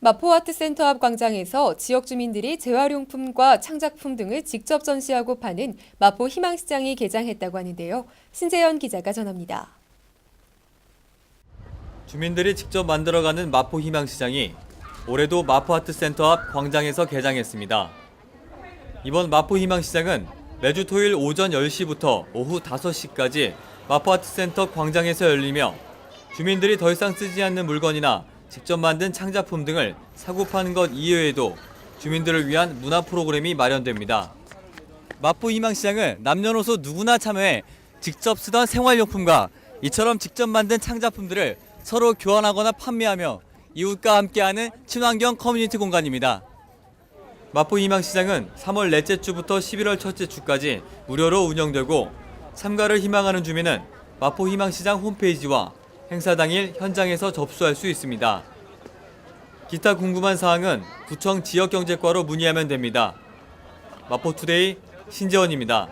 마포아트센터 앞 광장에서 지역 주민들이 재활용품과 창작품 등을 직접 전시하고 파는 마포 희망시장이 개장했다고 하는데요. 신재현 기자가 전합니다. 주민들이 직접 만들어가는 마포 희망시장이 올해도 마포 아트센터 앞 광장에서 개장했습니다. 이번 마포 희망시장은 매주 토요일 오전 10시부터 오후 5시까지 마포 아트센터 광장에서 열리며 주민들이 더 이상 쓰지 않는 물건이나 직접 만든 창작품 등을 사고 파는 것 이외에도 주민들을 위한 문화 프로그램이 마련됩니다. 마포 희망시장은 남녀노소 누구나 참여해 직접 쓰던 생활용품과 이처럼 직접 만든 창작품들을 서로 교환하거나 판매하며 이웃과 함께하는 친환경 커뮤니티 공간입니다. 마포 희망시장은 3월 넷째 주부터 11월 첫째 주까지 무료로 운영되고 참가를 희망하는 주민은 마포 희망시장 홈페이지와 행사 당일 현장에서 접수할 수 있습니다. 기타 궁금한 사항은 구청 지역경제과로 문의하면 됩니다. 마포투데이 신재원입니다.